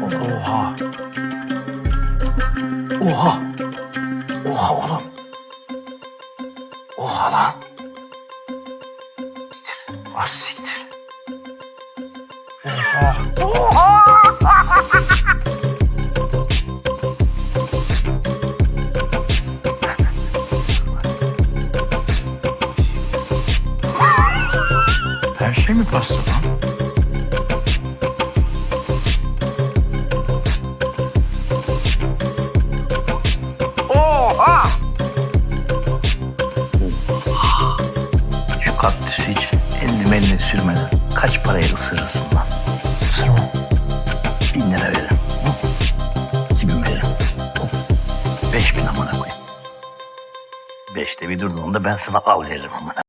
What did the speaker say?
Oha. Oha. Oha oğlum. Oha lan. Ah siktir. Oha. Her şey mi pasta lan? Oha! Şu kaktüsü hiç elini elini sürmeden kaç paraya ısırırsın lan? Isırmam. Bin lira veririm. İki bin veririm. Beş bin amına koyayım. Beşte bir durdun da ben sana al veririm amına.